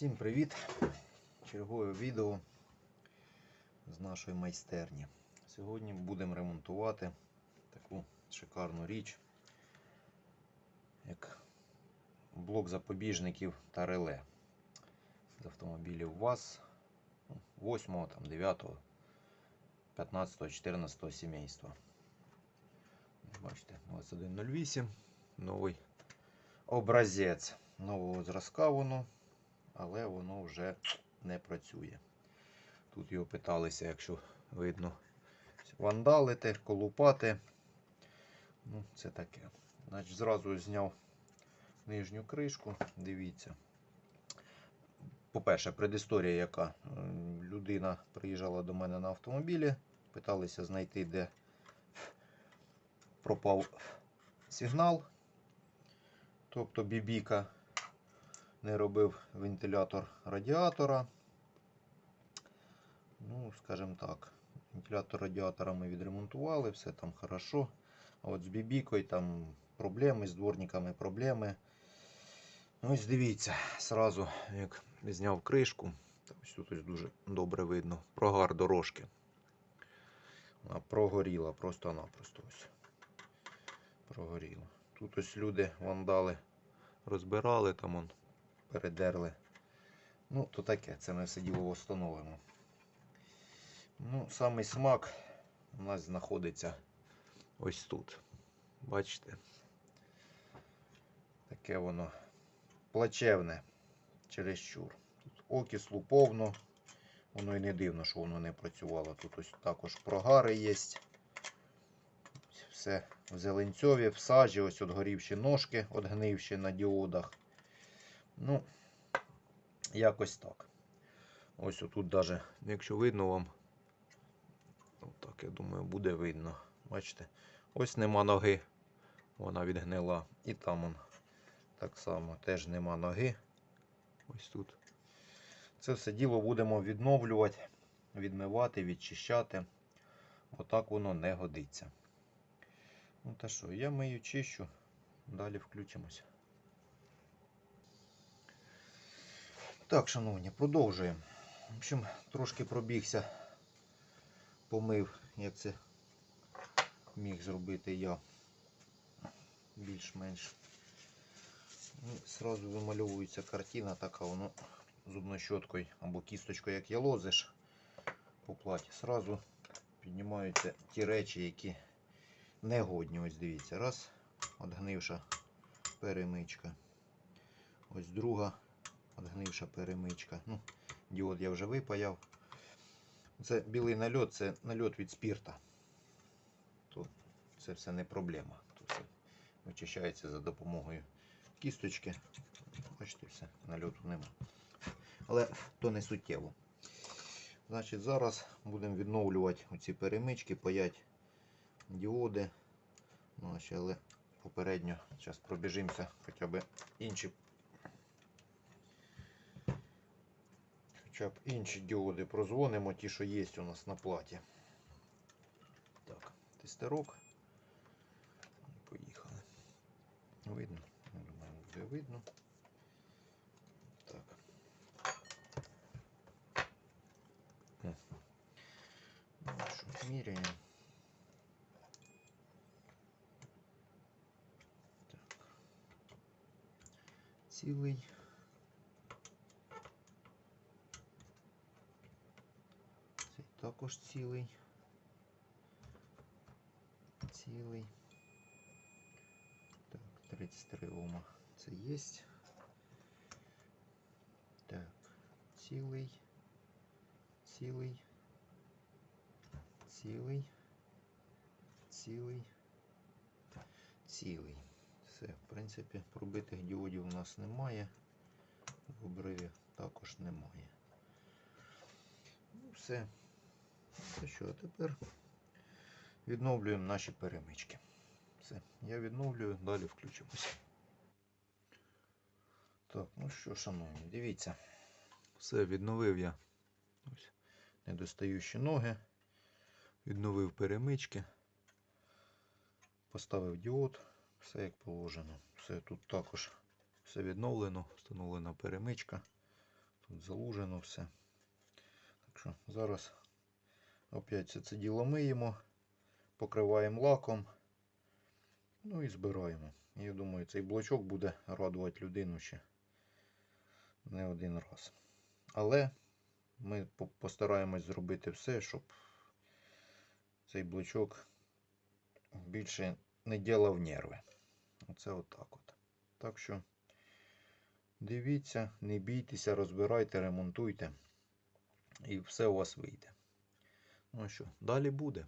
Всім привіт! Чергове відео з нашої майстерні. Сьогодні будемо ремонтувати таку шикарну річ, як блок запобіжників та реле з автомобілів ВАЗ 8, там, 9, 15, 14 сімейства. Бачите, 2108, новий образець нового зразка воно але воно вже не працює. Тут його питалися, якщо видно, вандалити, колупати. Ну, це таке. Значить, зразу зняв нижню кришку. Дивіться. По-перше, предісторія яка. Людина приїжджала до мене на автомобілі, питалися знайти, де пропав сигнал, тобто бібіка не робив вентилятор радіатора. Ну, скажімо так, вентилятор радіатора ми відремонтували, все там хорошо. А от з бібікою там проблеми, з дворниками проблеми. Ну, ось дивіться, сразу, як зняв кришку, ось тут ось дуже добре видно, прогар дорожки. Вона прогоріла просто-напросто ось. Прогоріла. Тут ось люди, вандали, розбирали там он передерли. Ну, то таке, це ми все діло встановимо. Ну, самий смак у нас знаходиться ось тут. Бачите? Таке воно плачевне чересчур. Тут окислу повно. Воно і не дивно, що воно не працювало. Тут ось також прогари є. Все в зеленцьові, в сажі, ось от горівші ножки, отгнивші на діодах. Ну, якось так. Ось отут даже, якщо видно вам, так, я думаю, буде видно. Бачите, ось нема ноги, вона відгнила. І там он так само теж нема ноги. Ось тут. Це все діло будемо відновлювати, відмивати, відчищати. Бо так воно не годиться. Ну та що, я мию чищу, далі включимося. Так, шановні, продовжуємо. В общем, трошки пробігся, помив, як це міг зробити я більш-менш. Ну, Сразу вимальовується картина, така воно зубною щоткою або кісточкою, як ялозиш по платі. Сразу піднімаються ті речі, які негодні. Ось дивіться. Раз, отгнивша перемичка. Ось друга Отгнивша перемичка. Ну, Діод я вже випаяв. Це білий нальот, це нальот від спірта. Тут це все не проблема. Тут все вичищається за допомогою кісточки. Бачите, все, нальоту нема. Але то не суттєво. Значить, зараз будемо відновлювати оці перемички, паять діоди. Ну, ще, але попередньо зараз пробіжимося хоча б інші хоча б інші діоди прозвонимо, ті, що є у нас на платі. Так, тестерок. Поїхали. Видно? Думаю, буде видно. Так. Ну, що, міряємо. Так. Цілий. Цей також цілий. Цілий. Так, 33 Ома. Це є. Так, цілий. Цілий. Цілий. Цілий. Цілий. Все, в принципі, пробитих діодів у нас немає. В обриві також немає. Ну, все. Це що, а тепер відновлюємо наші перемички. Все, я відновлюю, далі включимося. Так, ну що, шановні, дивіться. Все, відновив я ось недостаючі ноги. Відновив перемички. Поставив діод, все як положено. Все тут також все відновлено, встановлена перемичка. Тут залужено все. Так що зараз опять все це діло миємо, покриваємо лаком. Ну і збираємо. Я думаю, цей блочок буде радувати людину ще не один раз. Але ми постараємось зробити все, щоб цей блочок більше не ділав нерви. Оце отак от. Так що дивіться, не бійтеся, розбирайте, ремонтуйте. І все у вас вийде. Ну що, далі буде.